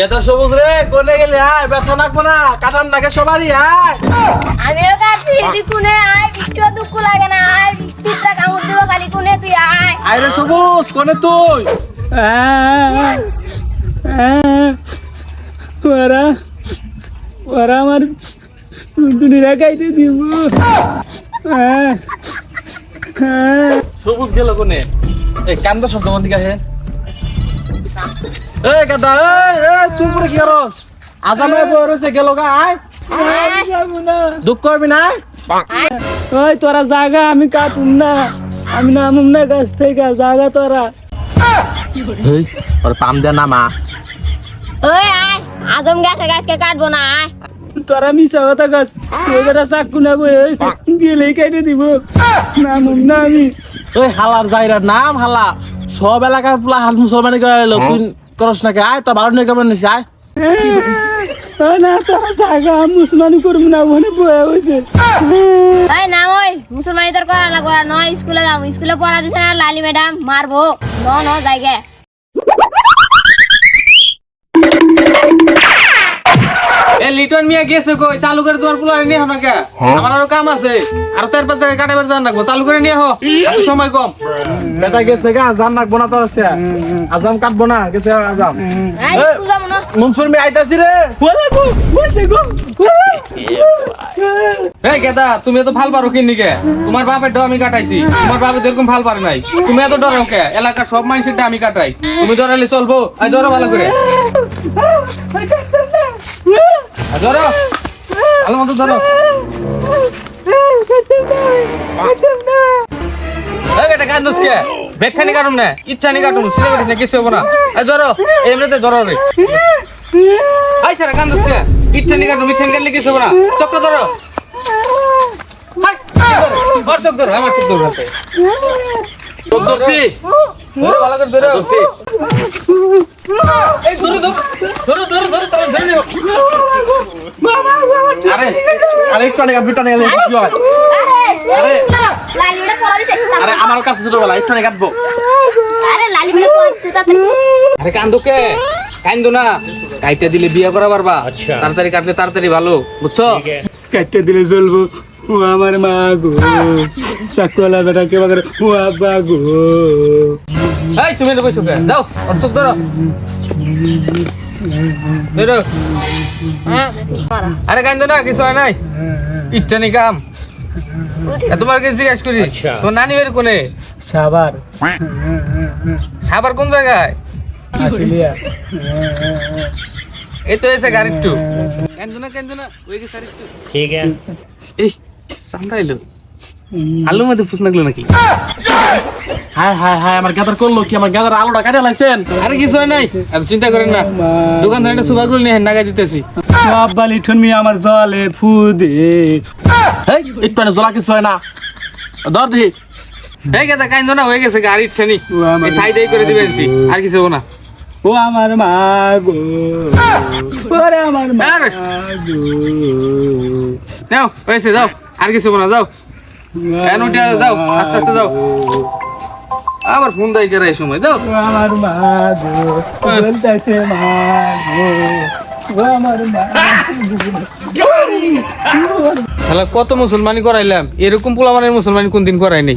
কেতা সবুজ রে কোনে গেলে? আয় ব্যথা নাকবো না কাটার নাকে সবারই আয়। আমিও কাছি তুই কোনে আয় দুঃখ লাগে না আয় পিঠটা কামড় দিব খালি কোনে তুই আয়। আয় রে সবুজ কোনে তুই? ওরা ওরা আমার দুনিয়া গাইতে দিব। আহ। সবুজ গেল কোনে? এই কান্দা শব্দ কোন দিকে কাদা এই এই তুই পুরো কি করস আজান বই রয়েছে গেল গা আয় না। দুঃখ করবি না। ওই তোরা জাগা আমি কাটুম না। আমি নামুম না গাছ থেকে জাগা তোরা এই ওর পাম দে না মা। ওই আয় আজম গাছে গাছকে কাটবো না আয় তোরা মিশা কথা গাছ বেটা চাকু না বই হয়েছে গেলেই কেটে দিব। নামুম না আমি। ওই হালার জায়গার নাম হালা। সব এলাকার পুলা হাল মুসলমানি করে তুই করস নাকি আয় তো ভালো নিয়ে কেমন নিস আয়। না তোরা জাগা মুসলমানি করব না ওখানে বয়ে হয়েছে ওই না ওই মুসলমানি তোর করা লাগবো না নয় স্কুলে যাব স্কুলে পড়া দিছে না লালি ম্যাডাম মারবো। ন ন জায়গা লিটন মিয়া গেছে কই চালু করে তোমার পুলার নিয়ে না কে আমার আরও কাম আছে আর চার পাঁচ জায়গায় কাটাবার জান রাখব চালু করে নিয়ে হো এত সময় কম বেটা গেছে গা আজাম নাকবো না তো আছে আজাম কাটবো না গেছে আজাম মনসুর মে আইতাছি রে বলে গো বলে গো এই গেদা তুমি এত ভালো পারো কিনি কে তোমার বাপের ডো আমি কাটাইছি তোমার বাপের এরকম ভালো পারে নাই তুমি এত ডরাও কে এলাকার সব মানুষের আমি কাটাই তুমি ডরালে চলবো আই ধরো ভালো করে ধরো। ভালো মতো ধরো। বেটা কান্দুস কে? বেখানি কাটুম না ইচ্ছানি কাটুম সিধা করিস না কিছু হব না। এই ধরো এমনিতে ধরো রে। আই স্যার কান্দুস কে? ইচ্ছানি কাটুম ইচ্ছানি কাটলে কিছু হব না। চক্র ধরো। ওর চোখ ধরো আমার চোখ ধরো। হাতে। তোর ধরো ভালো করে ধরো দর্শি এই ধরো ধরো ধরো ধরো ধরো চলো ধরে নিও আরে আরে একটু আগে বিটা নিয়ে কি হয়? আরে লালি পড়া দিছে আরে আমার কাছে ছোটবেলা একটু আগে কাটবো আরে লালি ম্যাডাম পড়া দিছে তাতে আরে কান্দো কে? কান্দো না। কাইতে দিলে বিয়ে করা পারবা। তাড়াতাড়ি কাটলে তাড়াতাড়ি ভালো বুঝছ? কাটতে দিলে চলবো ও আমার মা গো। চাকুয়ালা বেটা কে বাগরে ও আব্বা গো। এই তুমি এটা বসো কে? যাও ওর ধরো। আরে কান্দ না কিছু হয় নাই ইচ্ছা নেই কাম তোমার জিজ্ঞাসা করি তোমার নানি বের কোনে সাবার সাবার কোন জায়গায় আলু মধ্যে ফুস নাকি হায় হায় হায় আমার গাদার করল কি? আমার গাদার আলোটা কাটে লাইছেন? আরে কিছু হয় নাই? এত চিন্তা করেন না। দোকানদার একটা সুপারগুলো নিয়ে নাগা দিতেছি। লিঠুন আমার জলে ফু দে একটু জ্বলা কিছু হয় না। ধর দেখি। এই গেদা কাইন্দো না হয়ে গেছে গাড়ি ঠেনি। এই করে দিবে আজকে। আর কিছু না। ও আমার মা গো। ওরে আমার মা গো। যাও হয়েছে যাও। আর কিছু না যাও। উঠে যাও আস্তে আস্তে যাও। আবার ফোন দেয় কেরা এই সময় দাও। আমার মা গো বলতেছে মা গো কত মুসলমানি করাইলাম? এরকম পোলামানের মুসলমানি কোনদিন করাই নেই?